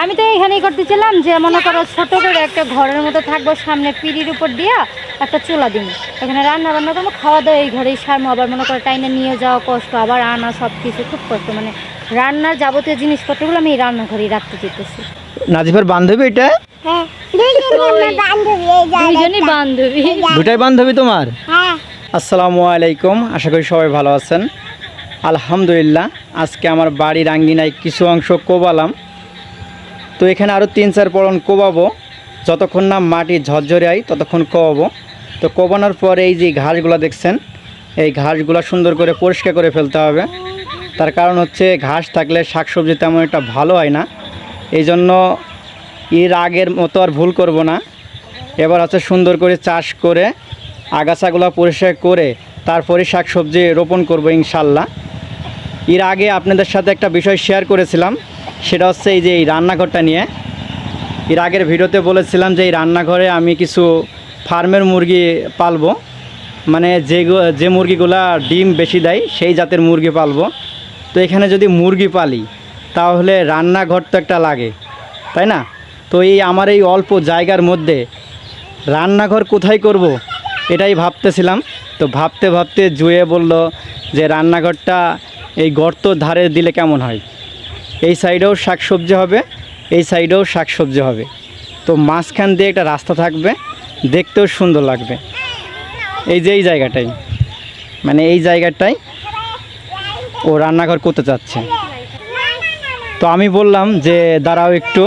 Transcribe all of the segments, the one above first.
আমি তো এইখানেই করতেছিলাম যে মনে করো ছোট করে একটা ঘরের মতো থাকব সামনে পিড়ির উপর দিয়া একটা চুলা দিন। এখানে রান্না বান্না করব খাওয়া দাওয়া এই ঘরেই সারবো আবার মনে করো টাইনে নিয়ে যাওয়া কষ্ট আবার আনা সব কিছু খুব কষ্ট। মানে রান্নার যাবতীয় জিনিসপত্রগুলো আমি এই রান্নাঘরেই রাখতে চেতেছি নাজিফের বান্ধবী এটা? হ্যাঁ বান্ধবী এই দুইজনই বান্ধবী। দুটাই বান্ধবী তোমার? হ্যাঁ। আসসালামু আলাইকুম আশা করি সবাই ভালো আছেন। আলহামদুলিল্লাহ আজকে আমার বাড়ির আঙ্গিনায় কিছু অংশ কোবালাম। তো এখানে আরও তিন, চার পরন কোবাবো। যতক্ষণ না মাটি ঝরঝরে আই, ততক্ষণ কোবাবো। তো কোবানোর পর এই যে ঘাসগুলো দেখছেন, এই ঘাসগুলো সুন্দর করে পরিষ্কার করে ফেলতে হবে। তার কারণ হচ্ছে ঘাস থাকলে শাকসবজি তেমন একটা ভালো হয় না। এই জন্য এর আগের মতো আর ভুল করব না। এবার হচ্ছে সুন্দর করে চাষ করে আগাছাগুলো পরিষ্কার করে তারপরে শাকসবজি রোপণ করব ইনশাল্লাহ। এর আগে আপনাদের সাথে একটা বিষয় শেয়ার করেছিলাম, সেটা হচ্ছে এই যে এই রান্নাঘরটা নিয়ে। এর আগের ভিডিওতে বলেছিলাম যে এই রান্নাঘরে আমি কিছু ফার্মের মুরগি পালবো। মানে যে যে মুরগিগুলা ডিম বেশি দেয়, সেই জাতের মুরগি পালবো। তো এখানে যদি মুরগি পালি, তাহলে রান্নাঘর তো একটা লাগে, তাই না? তো এই আমার এই অল্প জায়গার মধ্যে রান্নাঘর কোথায় করব, এটাই ভাবতেছিলাম। তো ভাবতে ভাবতে জুয়ে বলল যে রান্নাঘরটা এই গর্ত ধারে দিলে কেমন হয়? এই সাইডেও শাকসবজি হবে, এই সাইডেও শাকসবজি হবে। তো মাঝখান দিয়ে একটা রাস্তা থাকবে, দেখতেও সুন্দর লাগবে। এই যে এই জায়গাটাই মানে এই জায়গাটাই ও রান্নাঘর করতে চাচ্ছে। তো আমি বললাম যে, দাঁড়াও একটু,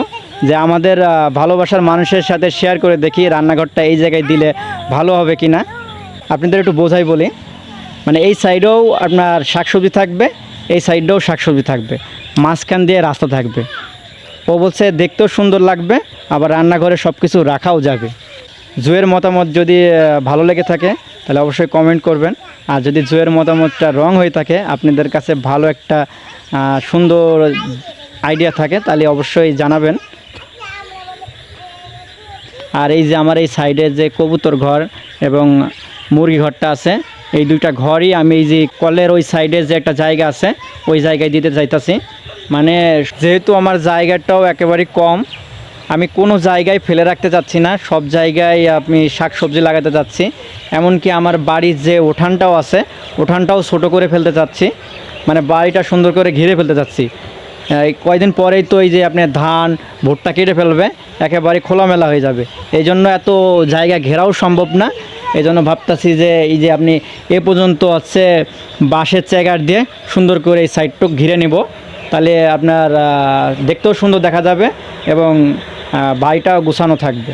যে আমাদের ভালোবাসার মানুষের সাথে শেয়ার করে দেখি রান্নাঘরটা এই জায়গায় দিলে ভালো হবে কি না আপনাদের একটু বোঝাই বলি। মানে এই সাইডেও আপনার শাকসবজি থাকবে, এই সাইডেও শাকসবজি থাকবে, মাঝখান দিয়ে রাস্তা থাকবে। ও বলছে দেখতেও সুন্দর লাগবে, আবার রান্নাঘরে সব কিছু রাখাও যাবে। জুয়ের মতামত যদি ভালো লেগে থাকে, তাহলে অবশ্যই কমেন্ট করবেন। আর যদি জুয়ের মতামতটা রং হয়ে থাকে, আপনাদের কাছে ভালো একটা সুন্দর আইডিয়া থাকে, তাহলে অবশ্যই জানাবেন। আর এই যে আমার এই সাইডে যে কবুতর ঘর এবং মুরগি ঘরটা আছে এই দুইটা ঘরই আমি এই যে কলের ওই সাইডে যে একটা জায়গা আছে, ওই জায়গায় দিতে চাইতাছি মানে যেহেতু আমার জায়গাটাও একেবারে কম, আমি কোনো জায়গায় ফেলে রাখতে চাচ্ছি না, সব জায়গায় আমি শাকসবজি লাগাতে চাচ্ছি এমনকি আমার বাড়ির যে উঠানটাও আছে, উঠানটাও ছোট করে ফেলতে চাচ্ছি মানে বাড়িটা সুন্দর করে ঘিরে ফেলতে চাচ্ছি এই কয়দিন পরেই তো এই যে আপনার ধান, ভুট্টা কেটে ফেলবে, একেবারে খোলামেলা হয়ে যাবে। এই জন্য এত জায়গা ঘেরাও সম্ভব না। এই জন্য ভাবতাছি যে এই যে আপনি এ পর্যন্ত হচ্ছে বাঁশের চেগার দিয়ে সুন্দর করে এই সাইডটুক ঘিরে নেব। তাহলে আপনার দেখতেও সুন্দর দেখা যাবে এবং বাড়িটাও গুছানো থাকবে।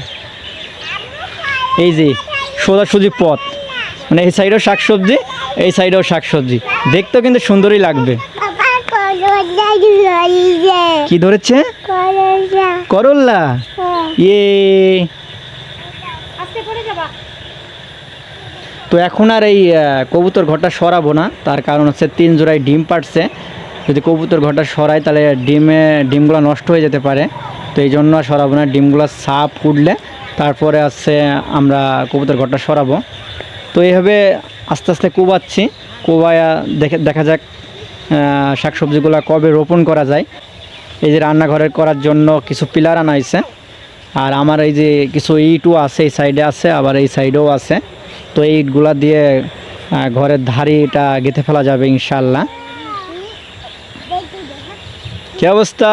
এই যে সোজাসুজি পথ। মানে এই সাইডেও শাকসবজি এই সাইডেও শাকসবজি। দেখতেও কিন্তু সুন্দরই লাগবে। কি ধরেছে? করলা? করল্লা হ্যাঁ। ইয়ে আজকে পড়ে যাবা তো এখন আর এই কবুতর ঘরটা সরাবো না। তার কারণ হচ্ছে তিন জোড়ায় ডিম পাড়ছে। যদি কবুতর ঘরটা সরাই, তাহলে ডিমে, ডিমগুলো নষ্ট হয়ে যেতে পারে। তো এই জন্য আর সরাবো না, ডিমগুলো সাপ উঠলে তারপরে আছে আমরা কবুতর ঘরটা সরাবো। তো এইভাবে আস্তে আস্তে কোবাচ্ছি। কোবায়া দেখে, দেখা যাক শাকসবজিগুলো কবে রোপণ করা যায়। এই যে রান্নাঘরের করার জন্য কিছু পিলার আনা হয়েছে। আর আমার এই যে কিছু ইটও আছে, এই সাইডে আছে, আবার এই সাইডেও আছে। তো এই ইটগুলা দিয়ে ঘরের ধারিটা গেঁথে ফেলা যাবে ইনশাল্লাহ কি অবস্থা?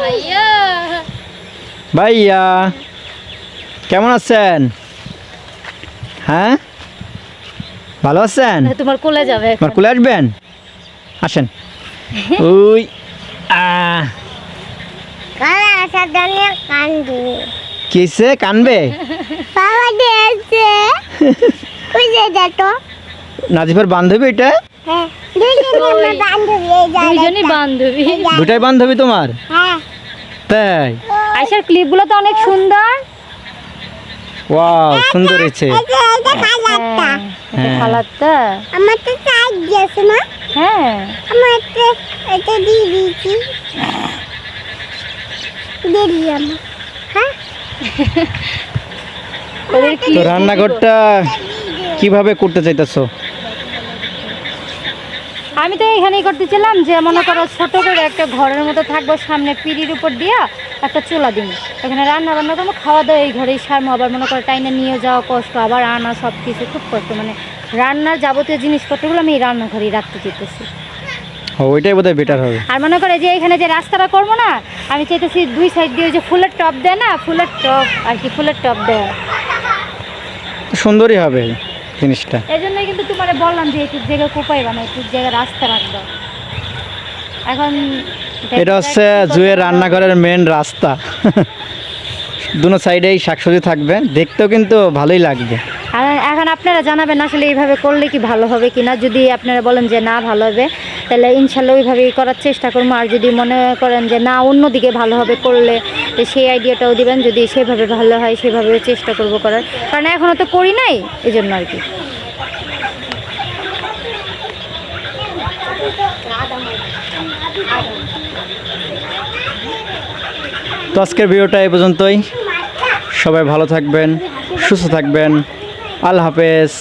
ভাইয়া। ভাইয়া কেমন আছেন? হ্যাঁ? ভালো আছেন? তোমার কোলে যাবে কুলে আসবেন? আসেন। ওই কালা কান্দি কিসে কানবে? বাবা দিয়েছে। বুঝে যেত নাজিফের বান্ধবী এটা? হ্যাঁ আমার বান্ধবী বান্ধবী। দুটাই বান্ধবী তোমার? হ্যাঁ। তাই? ক্লিপগুলো তো অনেক সুন্দর। ওয়াও সুন্দর হয়েছে। এটা এটা খালাটা হ্যাঁ। আমার তো চাই দিয়েছে না হ্যাঁ। আমার তো এটা দিয়ে দিয়েছি। দিয়ে দিলাম ওদের তো রান্নাঘরটা কীভাবে করতে চাইতেছো? আমি তো এইখানেই করতেছিলাম যে মনে করো ছোট করে একটা ঘরের মতো থাকব সামনে পিড়ির উপর দিয়া একটা চুলা দিন। এখানে রান্না বান্না করব খাওয়া দাওয়া এই ঘরেই সারমো আবার মনে করো টাইনে নিয়ে যাওয়া কষ্ট আবার আনা সব কিছু খুব কষ্ট। মানে রান্নার যাবতীয় জিনিসপত্রগুলো আমি এই রান্নাঘরেই রাখতে চেতেছি ও, ওইটাই বোধহয় বেটার হবে। আর মনে করে যে এখানে যে রাস্তাটা করব না আমি চাইতেছি দুই সাইড দিয়ে যে ফুলের টপ দেয় না ফুলের টপ আর কি ফুলের টপ দেয়। সুন্দরই হবে জিনিসটা। এই জন্যই কিন্তু তোমার বললাম যে একটু জায়গা কোপাই বানা একটু জায়গা রাস্তা রাখব। এখন এটা হচ্ছে জুয়ের রান্নাঘরের মেন রাস্তা। দুনো সাইডেই শাকসবজি থাকবে দেখতেও কিন্তু ভালোই লাগবে। আপনারা জানাবেন আসলে এইভাবে করলে কি ভালো হবে কি না যদি আপনারা বলেন যে না, ভালো হবে, তাহলে ইনশাল্লাহ ওইভাবেই করার চেষ্টা করব। আর যদি মনে করেন যে না, অন্যদিকে ভালো হবে করলে সেই আইডিয়াটাও দিবেন। যদি সেভাবে ভালো হয়, সেভাবেও চেষ্টা করব করার। কারণ এখনও তো করি নাই এই জন্য আর কি। তো আজকের ভিডিওটা এই পর্যন্তই। সবাই ভালো থাকবেন, সুস্থ থাকবেন। আল্লাহ হাফেজ।